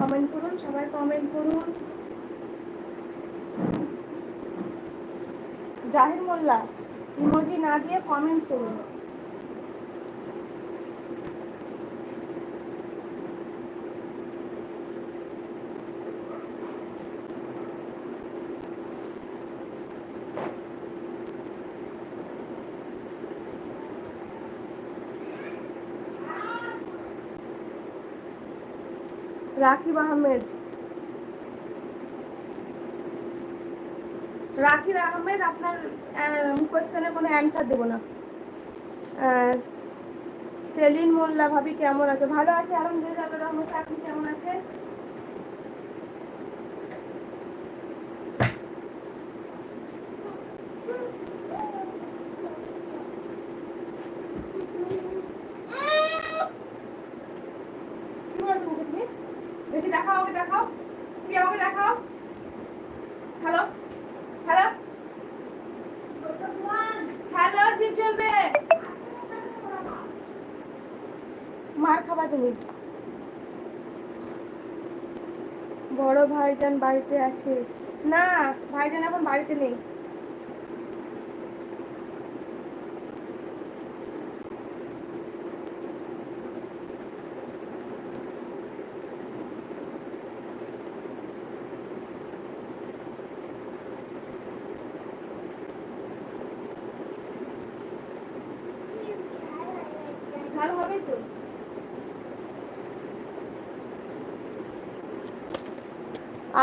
Comment করুন সবাই comment করুন। জাহির মোল্লা ইমোজি না দিয়ে কমেন্ট করুন। রাকিব আহমেদ। রাকিব আহমেদ, আপনার কোয়েশ্চেনের কোনো অ্যান্সার দেবো না। সেলিন মোল্লা ভাবি কেমন আছে? ভালো আছে? আলহামদুলিল্লাহ আপনি কেমন আছেন কি বলছো মুখে তুমি দেখি দেখাও আমাকে দেখাও। কি আমাকে দেখাও। হ্যালো হ্যালো হ্যালো জিপ চলবে মার খাবা তুমি। বড় ভাইজান বাড়িতে আছে। না ভাইজান এখন বাড়িতে নেই।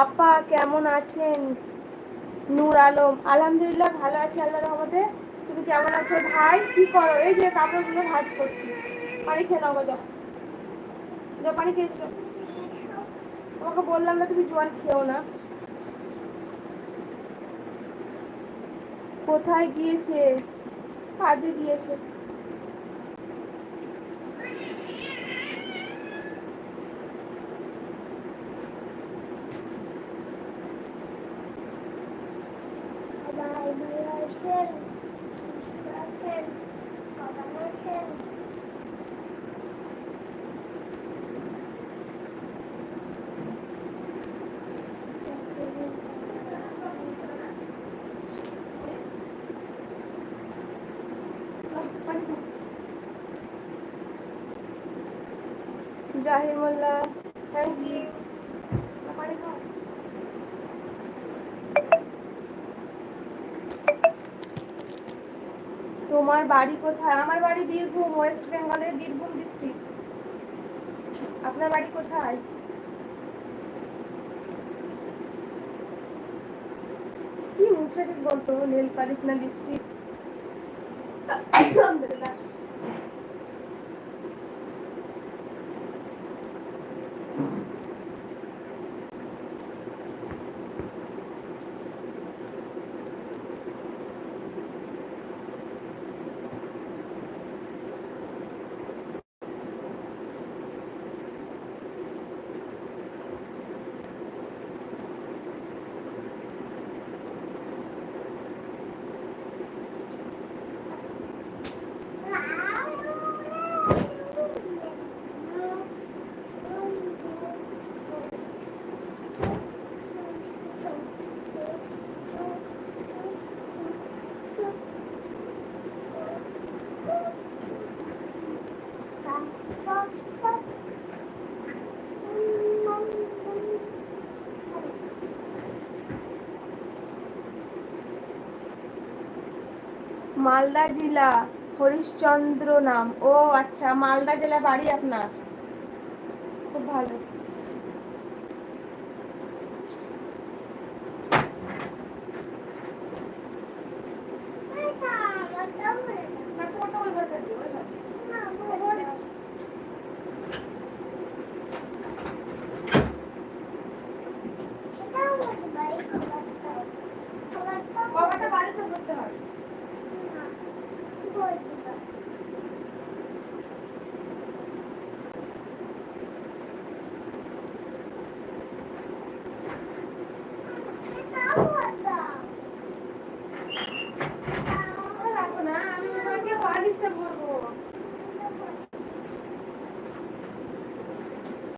আপা কেমন আছেন? নূর আলম। আলহামদুলিল্লাহ ভালো আছি আল্লাহ রহমতে। তুমি কেমন আছো? ভাই, কি করো? এই যে কাপড়গুলো ভাজ করছি। পানি খেয়ে নাও যাও। যাও, পানি খেয়ে তোমাকে বললাম না তুমি জল খেও না। কোথায় গিয়েছে? কাজে গিয়েছে সবাই ভালো আছেন সুস্থ আছেন বাবা আছেন পানি খাও। জাহির মোল্লা থ্যাংক ইউ পানি খাও তোমার বাড়ি কোথায়? আমার বাড়ি বীরভূম, ওয়েস্ট বেঙ্গলের বীরভূম ডিস্ট্রিক্ট আপনার বাড়ি কোথায়? কি মুছে বলতো? নেল পালিশ না লিপস্টিক আলহামদুলিল্লাহ মালদা জেলা হরিশ্চন্দ্র নাম। ও আচ্ছা মালদা জেলা বাড়ি আপনার? খুব ভালো।